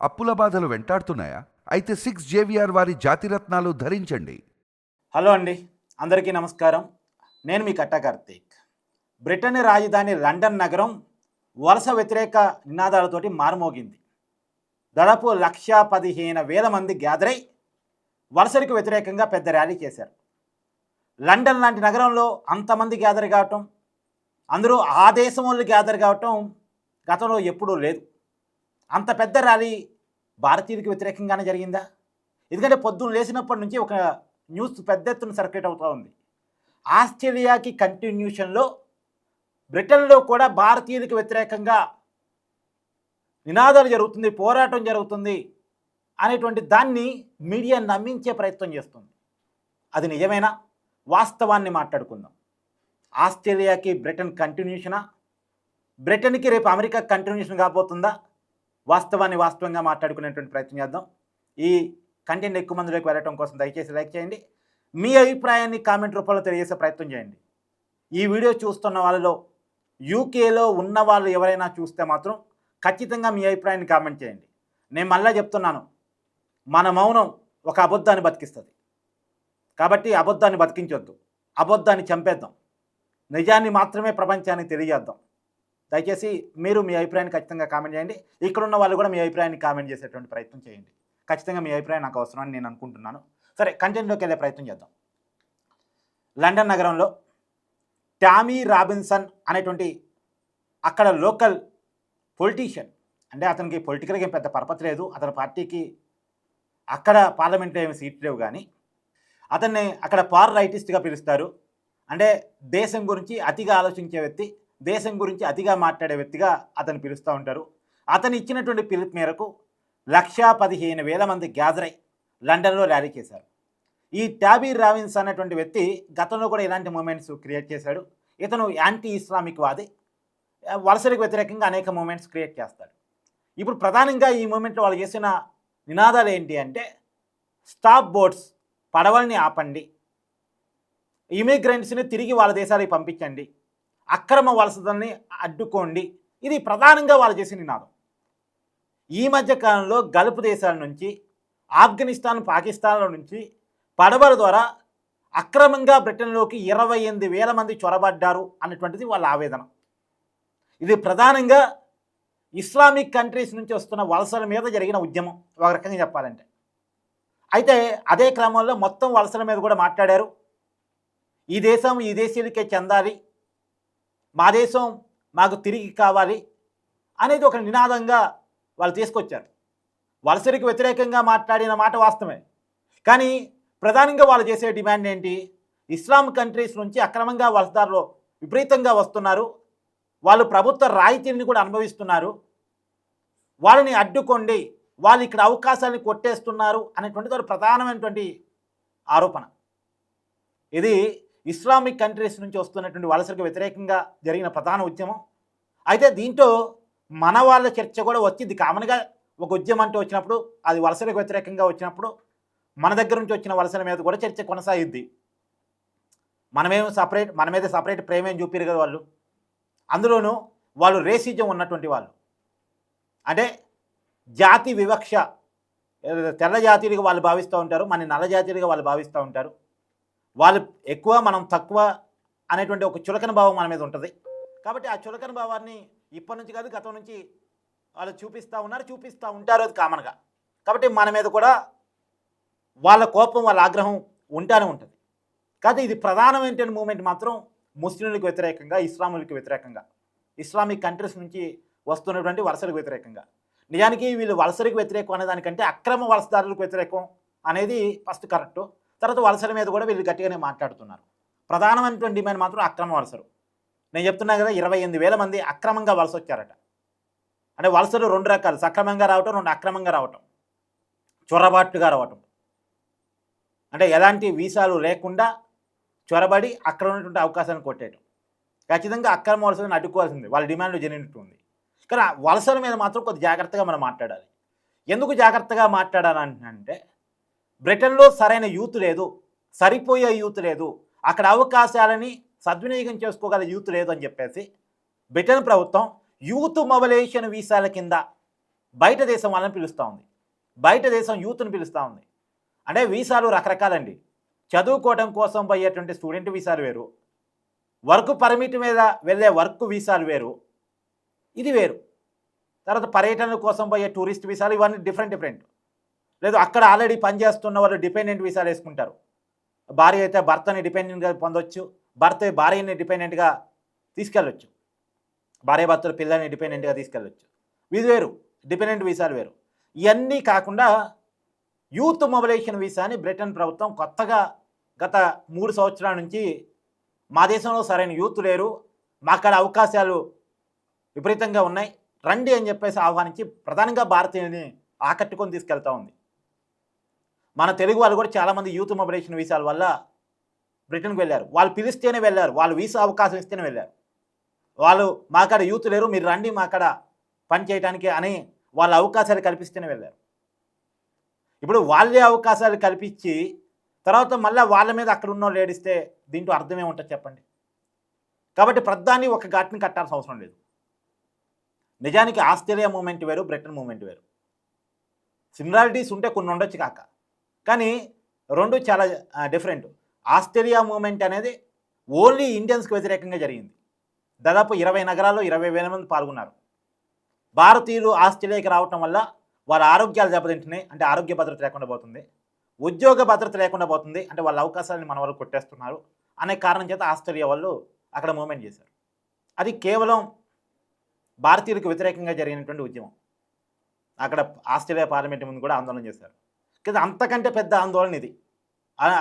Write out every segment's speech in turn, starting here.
అప్పుల బాధలు వెంటాడుతున్నాయా? అయితే సిక్స్ జేవిఆర్ వారి జాతిరత్నాలు ధరించండి. హలో అండి. అందరికీ నమస్కారం. నేను మీ కట్ట కార్తీక్. బ్రిటన్ రాజధాని లండన్ నగరం వలస వ్యతిరేక నినాదాలతోటి మారుమోగింది. దాదాపు లక్ష పదిహేను వేల మంది గ్యాదర్ అయి వలసలకు వ్యతిరేకంగా పెద్ద ర్యాలీ చేశారు. లండన్ లాంటి నగరంలో అంతమంది గ్యాదర్ కావటం అందరూ ఆ దేశం వాళ్ళు గ్యాదర్ కావటం గతంలో ఎప్పుడూ లేదు. అంత పెద్ద ర్యాలీ భారతీయులకు వ్యతిరేకంగానే జరిగిందా? ఎందుకంటే పొద్దున్న లేచినప్పటి నుంచి ఒక న్యూస్ పెద్ద ఎత్తున సర్క్యులేట్ అవుతూ ఉంది. ఆస్ట్రేలియాకి కంటిన్యూషన్లో బ్రిటన్లో కూడా భారతీయులకు వ్యతిరేకంగా నినాదాలు జరుగుతుంది పోరాటం జరుగుతుంది అనేటువంటి దాన్ని మీడియా నమ్మించే ప్రయత్నం చేస్తుంది. అది నిజమేనా? వాస్తవాన్ని మాట్లాడుకుందాం. ఆస్ట్రేలియాకి బ్రిటన్ కంటిన్యూషనా? బ్రిటన్కి రేపు అమెరికా కంటిన్యూషన్ కాబోతుందా? వాస్తవాన్ని వాస్తవంగా మాట్లాడుకునేటువంటి ప్రయత్నం చేద్దాం. ఈ కంటెంట్ ఎక్కువ మందిలోకి వెళ్ళడం కోసం దయచేసి లైక్ చేయండి. మీ అభిప్రాయాన్ని కామెంట్ రూపంలో తెలియజేసే ప్రయత్నం చేయండి. ఈ వీడియో చూస్తున్న వాళ్ళలో యూకేలో ఉన్న వాళ్ళు ఎవరైనా చూస్తే మాత్రం ఖచ్చితంగా మీ అభిప్రాయాన్ని కామెంట్ చేయండి. నేను మళ్ళీ చెప్తున్నాను మన మౌనం ఒక అబద్ధాన్ని బతికిస్తుంది. కాబట్టి అబద్ధాన్ని బతికించొద్దు. అబద్ధాన్ని చంపేద్దాం. నిజాన్ని మాత్రమే ప్రపంచానికి తెలియజేద్దాం. దయచేసి మీరు మీ అభిప్రాయాన్ని ఖచ్చితంగా కామెంట్ చేయండి. ఇక్కడ ఉన్న వాళ్ళు కూడా మీ అభిప్రాయాన్ని కామెంట్ చేసేటువంటి ప్రయత్నం చేయండి. ఖచ్చితంగా మీ అభిప్రాయం నాకు అవసరం అని నేను అనుకుంటున్నాను. సరే కంటెంట్లోకి వెళ్ళే ప్రయత్నం చేద్దాం. లండన్ నగరంలో టామీ రాబిన్సన్ అనేటువంటి అక్కడ లోకల్ పొలిటీషియన్ అంటే అతనికి పొలిటికల్గా ఏం పెద్ద పరపతి లేదు. అతని పార్టీకి అక్కడ పార్లమెంట్లో ఏమి సీట్లు లేవు కానీ అతన్ని అక్కడ పార్ రైటిస్ట్గా పిలుస్తారు. అంటే దేశం గురించి అతిగా ఆలోచించే వ్యక్తి దేశం గురించి అతిగా మాట్లాడే వ్యక్తిగా అతను పిలుస్తూ ఉంటారు. అతను ఇచ్చినటువంటి పిలుపు మేరకు లక్షా పదిహేను వేల మంది గ్యాదర్ అయి లండన్లో ర్యాలీ చేశారు. ఈ ట్యాబీ రావిన్స్ అనేటువంటి వ్యక్తి గతంలో కూడా ఇలాంటి మూమెంట్స్ క్రియేట్ చేశాడు. ఇతను యాంటీ ఇస్లామిక్ వాది. వలసలకు వ్యతిరేకంగా అనేక మూమెంట్స్ క్రియేట్ చేస్తాడు. ఇప్పుడు ప్రధానంగా ఈ మూమెంట్లో వాళ్ళు చేసిన నినాదాలు ఏంటి అంటే స్టాప్ బోట్స్ పడవల్ని ఆపండి. ఇమిగ్రెంట్స్ని తిరిగి వాళ్ళ దేశాలకు పంపించండి. అక్రమ వలసలని అడ్డుకోండి. ఇది ప్రధానంగా వాళ్ళు చేసిన నినాదం ఈ మధ్య కాలంలో గల్ఫ్ దేశాల నుంచి ఆఫ్ఘనిస్తాన్ పాకిస్తాన్ల నుంచి పడవల ద్వారా అక్రమంగా బ్రిటన్లోకి ఇరవై ఎనిమిది వేల మంది చొరబడ్డారు అన్నటువంటిది వాళ్ళ ఆవేదన. ఇది ప్రధానంగా ఇస్లామిక్ కంట్రీస్ నుంచి వస్తున్న వలసల మీద జరిగిన ఉద్యమం. ఒక రకంగా చెప్పాలంటే. అయితే అదే క్రమంలో మొత్తం వలసల మీద కూడా మాట్లాడారు. ఈ దేశం ఈ దేశీయులకే చెందాలి. మా దేశం మాకు తిరిగి కావాలి అనేది ఒక నినాదంగా వాళ్ళు తీసుకొచ్చారు. వలసరికి వ్యతిరేకంగా మాట్లాడిన మాట వాస్తవమే. కానీ ప్రధానంగా వాళ్ళు చేసే డిమాండ్ ఏంటి? ఇస్లాం కంట్రీస్ నుంచి అక్రమంగా వలసదారులు విపరీతంగా వస్తున్నారు. వాళ్ళు ప్రభుత్వ రాయితీని కూడా అనుభవిస్తున్నారు. వాళ్ళని అడ్డుకోండి. వాళ్ళు ఇక్కడ అవకాశాన్ని కొట్టేస్తున్నారు అనేటువంటిది ప్రధానమైనటువంటి ఆరోపణ. ఇది ఇస్లామిక్ కంట్రీస్ నుంచి వస్తున్నటువంటి వలసలకు వ్యతిరేకంగా జరిగిన ప్రధాన ఉద్యమం. అయితే దీంట్లో మన వాళ్ళ చర్చ కూడా వచ్చింది. కామన్గా ఒక ఉద్యమం అంటూ వచ్చినప్పుడు అది వలసలకు వ్యతిరేకంగా వచ్చినప్పుడు మన దగ్గర నుంచి వచ్చిన వలసల మీద కూడా చర్చ కొనసాగిద్ది. మనమేం సపరేట్ మన మీద సపరేట్ ప్రేమేం చూపారు కదా వాళ్ళు. అందులోనూ వాళ్ళు రేసిజం ఉన్నటువంటి వాళ్ళు. అంటే జాతి వివక్ష తెల్ల జాతీయులుగా వాళ్ళు భావిస్తూ ఉంటారు మన నల్ల జాతీయులుగా వాళ్ళు భావిస్తూ ఉంటారు. వాళ్ళు ఎక్కువ మనం తక్కువ అనేటువంటి ఒక చులకన భావం మన మీద ఉంటుంది. కాబట్టి ఆ చులకన భావాన్ని ఇప్పటి నుంచి కాదు గతం నుంచి వాళ్ళు చూపిస్తూ ఉన్నారు చూపిస్తూ ఉంటారు అది కామన్గా కాబట్టి మన మీద కూడా వాళ్ళ కోపం వాళ్ళ ఆగ్రహం ఉంటానే ఉంటుంది. కాదు ఇది ప్రధానమైన మూమెంట్ మాత్రం ముస్లింలకు వ్యతిరేకంగా ఇస్లాములకు వ్యతిరేకంగా. ఇస్లామిక్ కంట్రీస్ నుంచి వస్తున్నటువంటి వలసలకు వ్యతిరేకంగా. నిజానికి వీళ్ళు వలసలకు వ్యతిరేకం అనే దానికంటే అక్రమ వలసదారులకు వ్యతిరేకం అనేది ఫస్ట్ కరెక్ట్ తర్వాత వలసల మీద కూడా వీళ్ళు గట్టిగానే మాట్లాడుతున్నారు. ప్రధానమైనటువంటి డిమాండ్ మాత్రం అక్రమ వలసలు. నేను చెప్తున్నా కదా ఇరవై ఎనిమిది వేల మంది అక్రమంగా వలస వచ్చారట అంటే వలసలు రెండు రకాలు సక్రమంగా రావటం రెండు అక్రమంగా రావటం. చొరబాటుగా రావటం. అంటే ఎలాంటి వీసాలు లేకుండా చొరబడి అక్కడ ఉన్నటువంటి అవకాశాన్ని కొట్టేయటం. ఖచ్చితంగా అక్రమ వలసలను అడ్డుకోవాల్సింది వాళ్ళ డిమాండ్లు జరిగినట్టుంది ఉంది. కానీ ఆ వలసల మీద మాత్రం కొద్ది జాగ్రత్తగా మనం మాట్లాడాలి. ఎందుకు జాగ్రత్తగా మాట్లాడాలంటే బ్రిటన్లో సరైన యూత్ లేదు సరిపోయే యూత్ లేదు అక్కడ అవకాశాలని సద్వినియోగం చేసుకోగల యూత్ లేదు అని చెప్పేసి బ్రిటన్ ప్రభుత్వం యూత్ మొబిలైజేషన్ వీసాల కింద బయట దేశం వాళ్ళని పిలుస్తూ ఉంది. బయట దేశం యూత్ని పిలుస్తూ ఉంది. అంటే వీసాలు రకరకాలండి. చదువుకోవడం కోసం పోయేటువంటి స్టూడెంట్ వీసాలు వేరు. వర్క్ పర్మిట్ మీద వెళ్ళే వర్క్ వీసాలు వేరు. ఇది వేరు. తర్వాత పర్యటనల కోసం పోయే టూరిస్ట్ వీసాలు ఇవన్నీ డిఫరెంట్ డిఫరెంట్. లేదు అక్కడ ఆల్రెడీ పనిచేస్తున్న వాళ్ళు డిపెండెంట్ వీసాలు వేసుకుంటారు. భార్య అయితే భర్తని డిపెండెంట్గా పొందొచ్చు భర్త భార్యని డిపెండెంట్గా తీసుకెళ్ళొచ్చు. భార్య భర్తలు పిల్లల్ని డిపెండెంట్గా తీసుకెళ్ళొచ్చు. ఇది వేరు డిపెండెంట్ వీసాలు వేరు. ఇవన్నీ కాకుండా యూత్ మొబిలైజేషన్ వీసాని బ్రిటన్ ప్రభుత్వం కొత్తగా గత మూడు సంవత్సరాల నుంచి మా దేశంలో సరైన యూత్ లేరు మా అక్కడ అవకాశాలు విపరీతంగా ఉన్నాయి. రండి అని చెప్పేసి ఆహ్వానించి ప్రధానంగా భారతీయుని ఆకట్టుకొని తీసుకెళ్తా ఉంది. మన తెలుగు వాళ్ళు కూడా చాలామంది యూత్ మొబిలైజేషన్ వీసాల వల్ల బ్రిటన్కి వెళ్ళారు. వాళ్ళు పిలిస్తేనే వెళ్ళారు. వాళ్ళు వీసా అవకాశం ఇస్తేనే వెళ్ళారు. వాళ్ళు మా కాడ యూత్ లేరు. మీరు రండి మా కాడ పని చేయడానికి అని వాళ్ళ అవకాశాలు కల్పిస్తేనే వెళ్ళారు. ఇప్పుడు వాళ్ళే అవకాశాలు కల్పించి తర్వాత మళ్ళీ వాళ్ళ మీద అక్కడ ఉన్న వాళ్ళు దీంట్లో అర్థమే ఉంటుంది చెప్పండి? కాబట్టి ప్రధాని ఒక ఘాట్ని కట్టాల్సిన అవసరం లేదు. నిజానికి ఆస్ట్రేలియా మూమెంట్ వేరు బ్రిటన్ మూమెంట్ వేరు. సిమిలారిటీస్ ఉంటే కొన్ని ఉండొచ్చు కాక. కానీ రెండు చాలా డిఫరెంట్ ఆస్ట్రేలియా మూమెంట్ అనేది ఓన్లీ ఇండియన్స్కి వ్యతిరేకంగా జరిగింది. దాదాపు ఇరవై నగరాల్లో ఇరవై వేల మంది పాల్గొన్నారు. భారతీయులు ఆస్ట్రేలియాకి రావటం వల్ల వాళ్ళ ఆరోగ్యాలు దెబ్బతింటున్నాయి. అంటే ఆరోగ్య భద్రత లేకుండా పోతుంది. ఉద్యోగ భద్రత లేకుండా పోతుంది. అంటే వాళ్ళ అవకాశాలని మన వాళ్ళు కొట్టేస్తున్నారు. అనే కారణం చేత ఆస్ట్రేలియా వాళ్ళు అక్కడ మూమెంట్ చేశారు. అది కేవలం భారతీయులకు వ్యతిరేకంగా జరిగినటువంటి ఉద్యమం. అక్కడ ఆస్ట్రేలియా పార్లమెంట్ ముందు కూడా ఆందోళన చేశారు. కదా అంతకంటే పెద్ద ఆందోళన ఇది.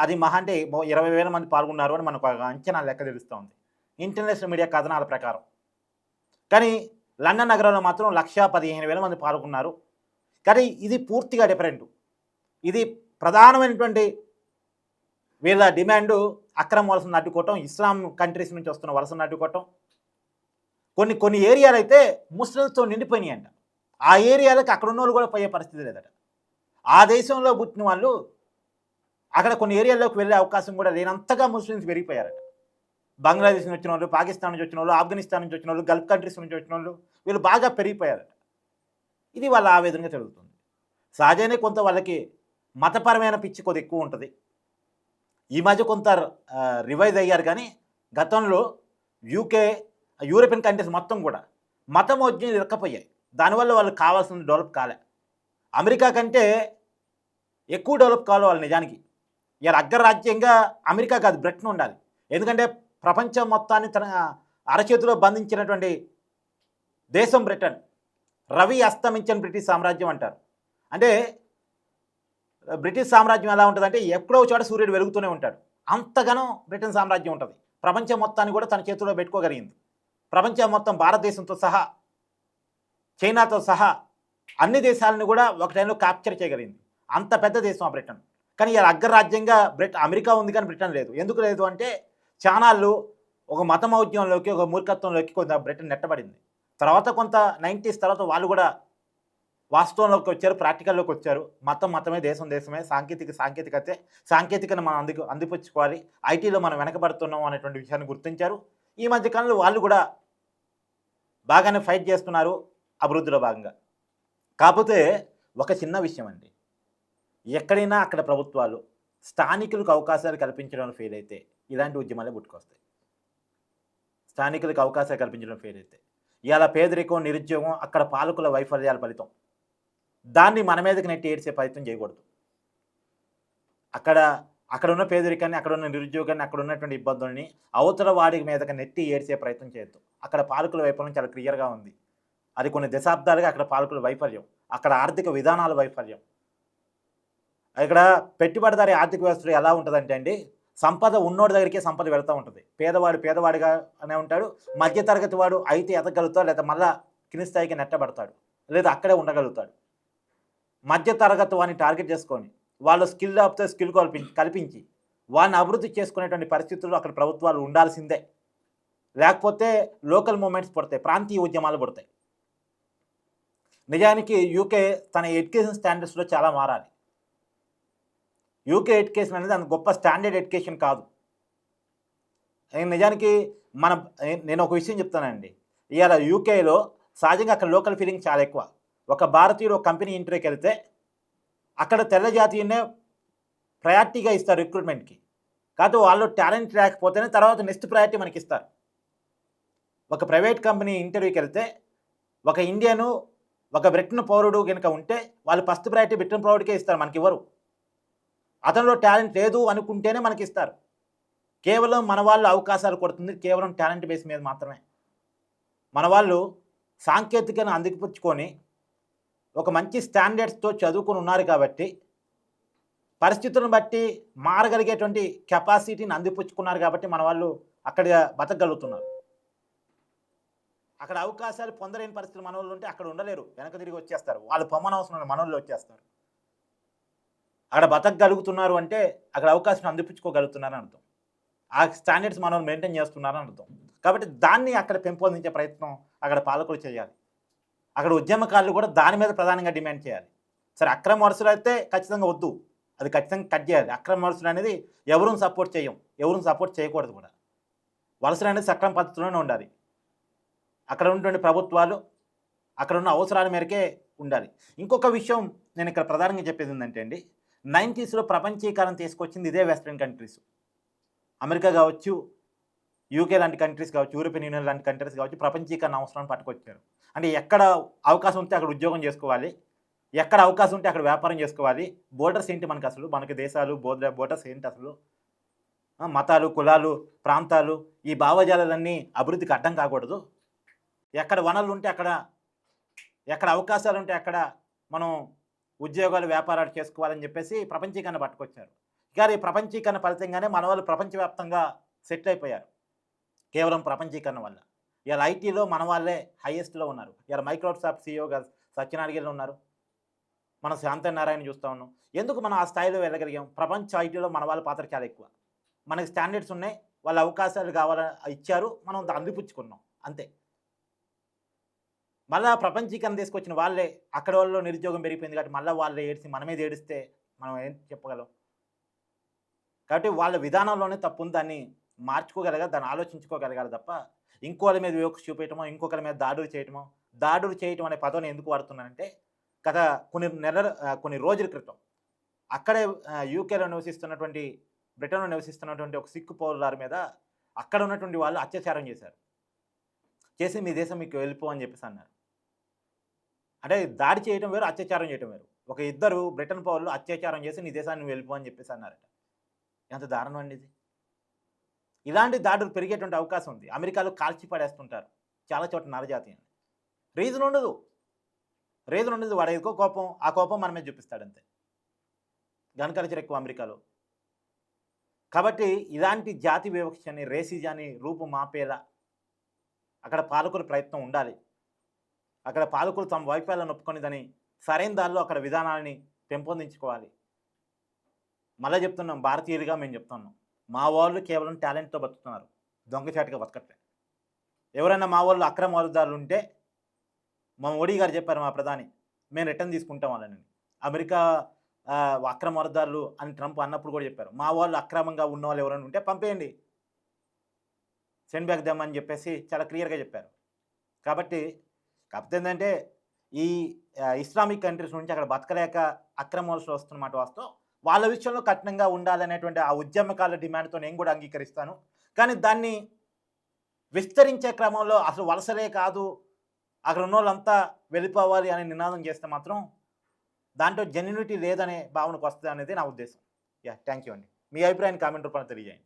అది మహా అంటే ఇరవై వేల మంది పాల్గొన్నారు అని మనకు ఒక అంచనా లెక్క తెలుస్తూ ఉంది ఇంటర్నేషనల్ మీడియా కథనాల ప్రకారం. కానీ లండన్ నగరంలో మాత్రం లక్షా పదిహేను వేల మంది పాల్గొన్నారు. కానీ ఇది పూర్తిగా డిఫరెంట్. ఇది ప్రధానమైనటువంటి వీళ్ళ డిమాండ్ అక్రమ వలసను అడ్డుకోవటం ఇస్లాం కంట్రీస్ నుంచి వస్తున్న వలసను అడ్డుకోవటం కొన్ని కొన్ని ఏరియాలు అయితే ముస్లిమ్స్తో నిండిపోయినాయి అంట ఆ ఏరియాలకు అక్కడ ఉన్న వాళ్ళు కూడా పోయే పరిస్థితి లేదట. ఆ దేశంలో పుట్టిన వాళ్ళు అక్కడ కొన్ని ఏరియాల్లోకి వెళ్ళే అవకాశం కూడా లేనంతగా ముస్లిమ్స్ పెరిగిపోయారట. బంగ్లాదేశ్ నుంచి వచ్చిన వాళ్ళు పాకిస్తాన్ నుంచి వచ్చిన వాళ్ళు ఆఫ్ఘనిస్తాన్ నుంచి వచ్చిన వాళ్ళు గల్ఫ్ కంట్రీస్ నుంచి వచ్చిన వాళ్ళు వీళ్ళు బాగా పెరిగిపోయారట. ఇది వాళ్ళ ఆవేదనగా జరుగుతుంది సహజంగానే కొంత వాళ్ళకి మతపరమైన పిచ్చి కొద్ది ఎక్కువ ఉంటుంది. ఈ మధ్య కొంత రివైజ్ అయ్యారు కానీ గతంలో యూకే యూరోపియన్ కంట్రీస్ మొత్తం కూడా మతం వచ్చి ఇరక్కపోయాయి. దానివల్ల వాళ్ళకి కావాల్సిన డెవలప్ కాలే. అమెరికా కంటే ఎక్కువ డెవలప్ కావాలి వాళ్ళు నిజానికి. ఇక అగ్రరాజ్యంగా అమెరికా కాదు బ్రిటన్ ఉండాలి. ఎందుకంటే ప్రపంచం మొత్తాన్ని తన అరచేతిలో బంధించినటువంటి దేశం బ్రిటన్. రవి అస్తమించిన బ్రిటిష్ సామ్రాజ్యం అంటారు. అంటే బ్రిటిష్ సామ్రాజ్యం ఎలా ఉంటుందంటే ఎక్కడో చోట సూర్యుడు వెలుగుతూనే ఉంటాడు. అంతగానో బ్రిటన్ సామ్రాజ్యం ఉంటుంది. ప్రపంచం మొత్తాన్ని కూడా తన చేతిలో పెట్టుకోగలిగింది. ప్రపంచం మొత్తం భారతదేశంతో సహా చైనాతో సహా అన్ని దేశాలను కూడా ఒక టైంలో క్యాప్చర్ చేయగలిగింది. అంత పెద్ద దేశం ఆ బ్రిటన్. కానీ ఇలా అగ్రరాజ్యంగా బ్రిటన్ అమెరికా ఉంది కానీ బ్రిటన్ లేదు. ఎందుకు లేదు అంటే చానాళ్ళు ఒక మతమౌద్యంలోకి ఒక మూర్ఖత్వంలోకి కొంత బ్రిటన్ నెట్టబడింది. తర్వాత కొంత నైంటీస్ తర్వాత వాళ్ళు కూడా వాస్తవంలోకి వచ్చారు ప్రాక్టికల్లోకి వచ్చారు. మతం మతమే దేశం దేశమే సాంకేతిక సాంకేతికతే సాంకేతికను మనం అంది అందిపుచ్చుకోవాలి. ఐటీలో మనం వెనకబడుతున్నాం అనేటువంటి విషయాన్ని గుర్తించారు. ఈ మధ్య కాలంలో వాళ్ళు కూడా బాగానే ఫైట్ చేస్తున్నారు అభివృద్ధిలో భాగంగా. కాకపోతే ఒక చిన్న విషయం అండి. ఎక్కడైనా అక్కడ ప్రభుత్వాలు స్థానికులకు అవకాశాలు కల్పించడంలో ఫెయిల్ అయితే ఇలాంటి ఉద్యమాలే పుట్టుకొస్తాయి. స్థానికులకు అవకాశాలు కల్పించడం ఫెయిల్ అయితే ఇవాళ పేదరికం నిరుద్యోగం అక్కడ పాలకుల వైఫల్యాల ఫలితం. దాన్ని మన మీదకి నెట్టి ఏడ్చే ప్రయత్నం చేయకూడదు. అక్కడ అక్కడ ఉన్న పేదరికాన్ని అక్కడ ఉన్న నిరుద్యోగాన్ని అక్కడ ఉన్నటువంటి ఇబ్బందుల్ని అవతల వాడి మీదకి నెట్టి ఏడ్చే ప్రయత్నం చేయొద్దు. అక్కడ పాలకుల వైఫల్యం చాలా క్లియర్గా ఉంది. అది కొన్ని దశాబ్దాలుగా అక్కడ పాలకుల వైఫల్యం అక్కడ ఆర్థిక విధానాల వైఫల్యం. ఇక్కడ పెట్టుబడిదారి ఆర్థిక వ్యవస్థలో ఎలా ఉంటుందంటే అండి సంపద ఉన్నోడి దగ్గరికే సంపద వెళ్తూ ఉంటుంది. పేదవాడు పేదవాడిగా అనే ఉంటాడు మధ్యతరగతి వాడు అయితే ఎదగలుగుతాడు లేదా మళ్ళా కింది స్థాయికి నెట్టబడతాడు లేదా అక్కడే ఉండగలుగుతాడు. మధ్య తరగతి వాడిని టార్గెట్ చేసుకొని వాళ్ళు స్కిల్ ఆపితే స్కిల్ కల్పించి కల్పించి వాడిని అభివృద్ధి చేసుకునేటువంటి పరిస్థితుల్లో అక్కడ ప్రభుత్వాలు ఉండాల్సిందే. లేకపోతే లోకల్ మూమెంట్స్ పడతాయి ప్రాంతీయ ఉద్యమాలు పడతాయి. నిజానికి యూకే తన ఎడ్యుకేషన్ స్టాండర్డ్స్లో చాలా మారాలి. యూకే ఎడ్యుకేషన్ అనేది అంత గొప్ప స్టాండర్డ్ ఎడ్యుకేషన్ కాదు. నిజానికి మన నేను ఒక విషయం చెప్తానండి. ఇవాళ యూకేలో సహజంగా అక్కడ లోకల్ ఫీలింగ్ చాలా ఎక్కువ. ఒక భారతీయుడు ఒక కంపెనీ ఇంటర్వ్యూకి వెళ్తే అక్కడ తెల్ల జాతీయునే ప్రయారిటీగా ఇస్తారు రిక్రూట్మెంట్కి కాదు వాళ్ళు టాలెంట్ లేకపోతేనే తర్వాత నెక్స్ట్ ప్రయారిటీ మనకి ఇస్తారు. ఒక ప్రైవేట్ కంపెనీ ఇంటర్వ్యూకి వెళ్తే ఒక ఇండియను ఒక బ్రిటన్ పౌరుడు కనుక ఉంటే వాళ్ళు ఫస్ట్ ప్రయారిటీ బ్రిటన్ పౌరుడికే ఇస్తారు మనకి ఇవ్వరు అతనిలో టాలెంట్ లేదు అనుకుంటేనే మనకి ఇస్తారు కేవలం మన వాళ్ళు అవకాశాలు కొడుతుంది కేవలం టాలెంట్ బేస్ మీద మాత్రమే. మన వాళ్ళు సాంకేతికను అందిపుచ్చుకొని ఒక మంచి స్టాండర్డ్స్తో చదువుకొని ఉన్నారు కాబట్టి పరిస్థితులను బట్టి మారగలిగేటువంటి కెపాసిటీని అందిపుచ్చుకున్నారు కాబట్టి మన వాళ్ళు అక్కడ బతకగలుగుతున్నారు. అక్కడ అవకాశాలు పొందలేని పరిస్థితులు మనవాళ్ళు ఉంటే అక్కడ ఉండలేరు. వెనక తిరిగి వచ్చేస్తారు. వాళ్ళు పొమ్మన అవసరం లేదు, వచ్చేస్తారు. అక్కడ బతకగలుగుతున్నారు అంటే అక్కడ అవకాశం అందిపించుకోగలుగుతున్నారని అర్థం. ఆ స్టాండర్డ్స్ మనం మెయింటైన్ చేస్తున్నారని అర్థం. కాబట్టి దాన్ని అక్కడ పెంపొందించే ప్రయత్నం అక్కడ పాలకులు చేయాలి. అక్కడ ఉద్యమకారులు కూడా దాని మీద ప్రధానంగా డిమాండ్ చేయాలి. సరే అక్రమ వరుసలు అయితే ఖచ్చితంగా వద్దు. అది ఖచ్చితంగా కట్ చేయాలి. అక్రమ వరుసలు అనేది ఎవరూ సపోర్ట్ చేయం. ఎవరూ సపోర్ట్ చేయకూడదు కూడా. వలసలు అనేది సక్రమ పద్ధతిలోనే ఉండాలి. అక్కడ ఉన్నటువంటి ప్రభుత్వాలు అక్కడ ఉన్న అవసరాల మేరకే ఉండాలి. ఇంకొక విషయం నేను ఇక్కడ ప్రధానంగా చెప్పేది ఏంటంటే అండి నైంటీస్లో ప్రపంచీకరణ తీసుకొచ్చింది ఇదే వెస్ట్రన్ కంట్రీస్. అమెరికా కావచ్చు యూకే లాంటి కంట్రీస్ కావచ్చు యూరోపియన్ యూనియన్ లాంటి కంట్రీస్ కావచ్చు ప్రపంచీకరణ అవసరాన్ని పట్టుకొచ్చారు. అంటే ఎక్కడ అవకాశం ఉంటే అక్కడ ఉద్యోగం చేసుకోవాలి ఎక్కడ అవకాశం ఉంటే అక్కడ వ్యాపారం చేసుకోవాలి బోర్డర్స్ ఏంటి మనకి అసలు? మనకి దేశాలు బోర్డర్ బోర్డర్స్ ఏంటి అసలు? మతాలు కులాలు ప్రాంతాలు ఈ భావజాలాలన్నీ అభివృద్ధికి అడ్డం కాకూడదు. ఎక్కడ వనరులు ఉంటే అక్కడ ఎక్కడ అవకాశాలు ఉంటే అక్కడ మనం ఉద్యోగాలు వ్యాపారాలు చేసుకోవాలని చెప్పేసి ప్రపంచీకరణ పట్టుకొచ్చారు. ఇక ఈ ప్రపంచీకరణ ఫలితంగానే మన వాళ్ళు ప్రపంచవ్యాప్తంగా సెటిల్ అయిపోయారు. కేవలం ప్రపంచీకరణ వల్ల. ఇలా ఐటీలో మన వాళ్ళే హైయెస్ట్లో ఉన్నారు. ఇలా మైక్రోసాఫ్ట్ సీఈఓగా సత్యనారాయణ ఉన్నారు. మనం శాంతనారాయణ చూస్తూ ఉన్నాం. ఎందుకు మనం ఆ స్థాయిలో వెళ్ళగలిగాం? ప్రపంచ ఐటీలో మన వాళ్ళ పాత్ర చాలా ఎక్కువ. మనకి స్టాండర్డ్స్ ఉన్నాయి. వాళ్ళ అవకాశాలు కావాలని ఇచ్చారు. మనం అందిపుచ్చుకున్నాం. అంతే. మళ్ళా ప్రపంచీకరణ తీసుకొచ్చిన వాళ్ళే అక్కడ వాళ్ళు నిరుద్యోగం పెరిగిపోయింది కాబట్టి మళ్ళీ వాళ్ళే ఏడిసి మన మీద ఏడిస్తే మనం ఏం చెప్పగలం? కాబట్టి వాళ్ళ విధానంలోనే తప్పు ఉంది దాన్ని మార్చుకోగలగాలి దాన్ని ఆలోచించుకోగలగాలి తప్ప ఇంకోళ్ళ మీద వివక్ష చూపించడమో ఇంకొకరి మీద దాడులు చేయటమో దాడులు చేయటం అనే పదవిని ఎందుకు వాడుతున్నానంటే గత కొన్ని నెలల కొన్ని రోజుల క్రితం అక్కడే యూకేలో నివసిస్తున్నటువంటి బ్రిటన్లో నివసిస్తున్నటువంటి ఒక సిక్కు పౌరులారి మీద అక్కడ ఉన్నటువంటి వాళ్ళు అత్యాచారం చేశారు. చేసి మీ దేశం మీకు వెళ్ళిపో అని చెప్పేసి అన్నారు. అంటే దాడి చేయడం వేరు అత్యాచారం చేయడం వేరు. ఒక ఇద్దరు బ్రిటన్ పౌరులు అత్యాచారం చేసి నీ దేశాన్ని వెళ్ళిపోవని చెప్పేసి అన్నారట. ఎంత దారుణం అండి ఇది. ఇలాంటి దాడులు పెరిగేటువంటి అవకాశం ఉంది. అమెరికాలో కాల్చి పడేస్తుంటారు. చాలా చోట్ల నరజాతీయం అని రీజన్ ఉండదు. రీజన్ ఉండదు. వాడు ఎక్కువ కోపం ఆ కోపం మనమే చూపిస్తాడంతే చూపిస్తాడు అంతే. గన్ కల్చర్ ఎక్కువ అమెరికాలో. కాబట్టి ఇలాంటి జాతి వివక్షని రేసిజాన్ని రూపు మాపేలా అక్కడ పాలకుల ప్రయత్నం ఉండాలి. అక్కడ పాలకులు తమ వైఫల్యాలను ఒప్పుకొని సరైన దారిలో అక్కడ విధానాలని పెంపొందించుకోవాలి. మళ్ళీ చెప్తున్నాం భారతీయులుగా మేము చెప్తున్నాం. మా వాళ్ళు కేవలం టాలెంట్తో బతుకుతున్నారు. దొంగచాటుగా బతకట్లే. ఎవరైనా మా వాళ్ళు అక్రమ వారుదారులు ఉంటే మా మోడీ గారు చెప్పారు మా ప్రధాని మేము రిటర్న్ తీసుకుంటాం వాళ్ళని అమెరికా అక్రమ వరదారులు అని ట్రంప్ అన్నప్పుడు కూడా చెప్పారు. మా వాళ్ళు అక్రమంగా ఉన్న వాళ్ళు ఎవరైనా ఉంటే పంపేయండి. సెండ్ బ్యాక్ దెమ్ అని చెప్పేసి చాలా క్లియర్గా చెప్పారు. కాబట్టి కాకపోతే ఏంటంటే ఈ ఇస్లామిక్ కంట్రీస్ నుంచి అక్కడ బతకలేక అక్రమ వస్తున్నమాట వాస్తవం. వాళ్ళ విషయంలో కఠినంగా ఉండాలనేటువంటి ఆ ఉద్యమకాల డిమాండ్తో నేను కూడా అంగీకరిస్తాను. కానీ దాన్ని విస్తరించే క్రమంలో అసలు వలసలే కాదు అక్కడ ఉన్న వాళ్ళంతా వెళ్ళిపోవాలి అనే నినాదం చేస్తే మాత్రం దాంట్లో జెన్యునిటీ లేదనే భావనకు వస్తుంది అనేది నా ఉద్దేశం. యా థ్యాంక్ యూ అండి. మీ అభిప్రాయాన్ని కామెంట్ రూపంలో తెలియజేయండి.